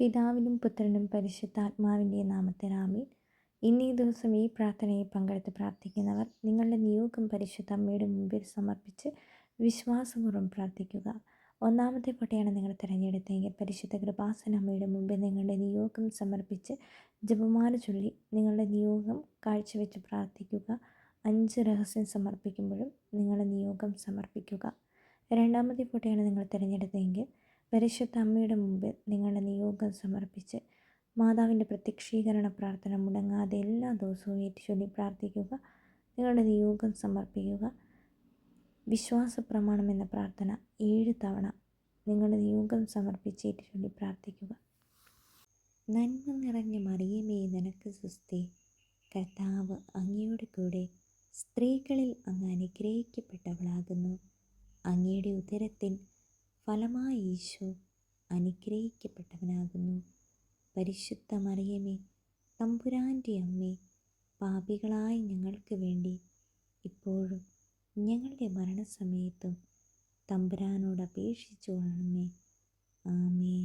പിതാവിനും പുത്രനും പരിശുദ്ധാത്മാവിന്റെ നാമത്തിൽ ആമീൻ. ഇന്നീ ദിവസം ഈ പ്രാർത്ഥനയിൽ പങ്കെടുത്ത് പ്രാർത്ഥിക്കുന്നവർ നിങ്ങളുടെ നിയോഗം പരിശുദ്ധ അമ്മയുടെ മുമ്പിൽ സമർപ്പിച്ച് വിശ്വാസപൂർവം പ്രാർത്ഥിക്കുക. ഒന്നാമത്തെ കോട്ടയാണ് നിങ്ങൾ തിരഞ്ഞെടുത്തെങ്കിൽ പരിശുദ്ധ കൃപാസന അമ്മയുടെ മുമ്പിൽ നിങ്ങളുടെ നിയോഗം സമർപ്പിച്ച് ജപമാല ചൊല്ലി നിങ്ങളുടെ നിയോഗം കാഴ്ചവെച്ച് പ്രാർത്ഥിക്കുക. അഞ്ച് രഹസ്യം സമർപ്പിക്കുമ്പോഴും നിങ്ങളുടെ നിയോഗം സമർപ്പിക്കുക. രണ്ടാമത്തെ കോട്ടയാണ് നിങ്ങൾ തിരഞ്ഞെടുത്തതെങ്കിൽ പരിശുദ്ധ അമ്മയുടെ മുമ്പിൽ നിങ്ങളുടെ നിയോഗം സമർപ്പിച്ച് മാതാവിന്റെ പ്രത്യക്ഷീകരണ പ്രാർത്ഥന മുടങ്ങാതെ എല്ലാ ദിവസവും ഏറ്റുചൊല്ലി പ്രാർത്ഥിക്കുക. നിങ്ങളുടെ നിയോഗം സമർപ്പിക്കുക. വിശ്വാസ പ്രമാണം എന്ന പ്രാർത്ഥന ഏഴ് തവണ നിങ്ങളുടെ നിയോഗം സമർപ്പിച്ച് ഏറ്റുചൊല്ലി പ്രാർത്ഥിക്കുക. നന്മ നിറഞ്ഞ മറിയമേ നിനക്ക് സുസ്ഥി. കർത്താവ് അങ്ങയുടെ കൂടെ സ്ത്രീകളിൽ അങ്ങ് അനുഗ്രഹിക്കപ്പെട്ടവളാകുന്നു. അങ്ങയുടെ ഉദരത്തിൻ ഫലമായ ഈശോ അനുഗ്രഹിക്കപ്പെട്ടവനാകുന്നു. പരിശുദ്ധ മറിയമേ തമ്പുരാന്റെ അമ്മേ പാപികളായ ഞങ്ങൾക്ക് വേണ്ടി ഇപ്പോഴും ഞങ്ങളുടെ മരണസമയത്തും തമ്പുരാനോട് അപേക്ഷിച്ചു കൊള്ളണമേ. ആമേ